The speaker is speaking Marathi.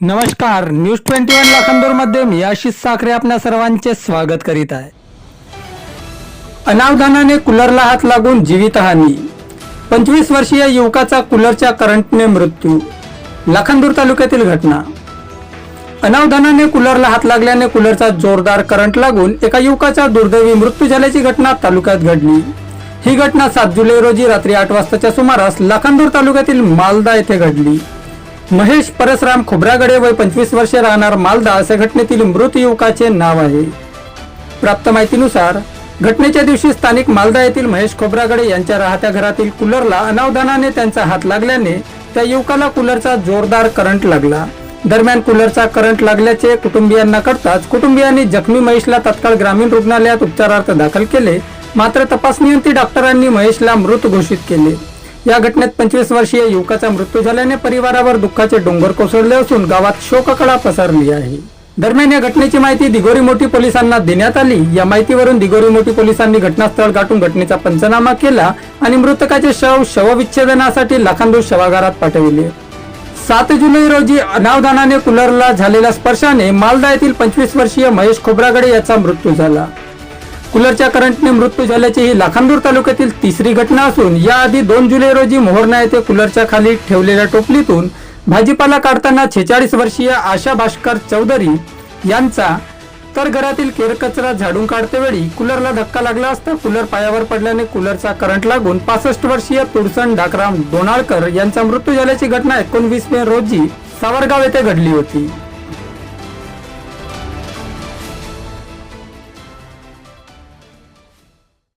नमस्कार न्यूज ट्वेंटी वन लाखांदूरमध्ये मी आशिष साखरे आपल्या सर्वांचे स्वागत करीत आहे. अनावधानाने कूलरला हात लागून जीवितहानी पंचवीस वर्षीय युवकाचा कूलरच्या करंटने मृत्यू. लाखांदूर तालुक्यातील घटना. अनावधानाने कूलरला हात लागल्याने कूलरचा जोरदार करंट लागून एका युवकाचा दुर्दैवी मृत्यू झाल्याची घटना तालुक्यात घडली. ही घटना सात जुलै रोजी रात्री आठ वाजताच्या सुमारास लाखांदूर तालुक्यातील मालदा येथे घडली. महेश परसराम खोब्रागडे वय पंचवीस वर्षे राहणार मालदा असे घटनेतील मृत युवकाचे नाव आहे. प्राप्त माहितीनुसार घटनेच्या दिवशी स्थानिक मालदा येथील महेश खोब्रागडे यांच्या राहत्या घरातील कूलरला अनावधानाने त्यांचा हात लागल्याने त्या युवकाला कूलरचा जोरदार करंट लागला. दरम्यान कूलरचा करंट लागल्याचे कुटुंबियांना कळताच कुटुंबियांनी जखमी महेशला तत्काळ ग्रामीण रुग्णालयात उपचारार्थ दाखल केले. मात्र तपासणीअंती डॉक्टरांनी महेशला मृत घोषित केले. या घटनेत पंचवीस वर्षीय युवकाचा मृत्यू झाल्याने परिवारावर दुःखाचे डोंगर कोसळले असून गावात शोककळा पसरली आहे. दरम्यान या घटनेची माहिती दिगोरी मोठी पोलिसांना देण्यात आली. या माहितीवरून दिगोरी मोठी पोलिसांनी घटनास्थळ गाठून घटनेचा पंचनामा केला आणि मृतकाचे शव शवविच्छेदनासाठी लाखांदूर शवागारात पाठविले. सात जुलै रोजी अनावधानाने कुलरला झालेल्या स्पर्शाने मालदा येथील पंचवीस वर्षीय महेश खोब्रागडे याचा मृत्यू झाला. कूलरच्या करंटने मृत्यू झाल्याची ही लाखांदूर तालुक्यातील तिसरी घटना असून याआधी दोन जुलै रोजी मोहरणा येथे कूलरच्या खाली ठेवलेल्या टोपलीतून भाजीपाला काढताना छेचाळीस वर्षीय आशा भास्कर चौधरी यांचा तर घरातील केरकचरा झाडून काढतेवेळी कूलरला धक्का लागला असता कूलर पायावर पडल्याने कूलरचा करंट लागून पासष्ट वर्षीय तुडसण डाकराम डोनाळकर यांचा मृत्यू झाल्याची घटना एकोणवीस मे रोजी सावरगाव येथे घडली होती.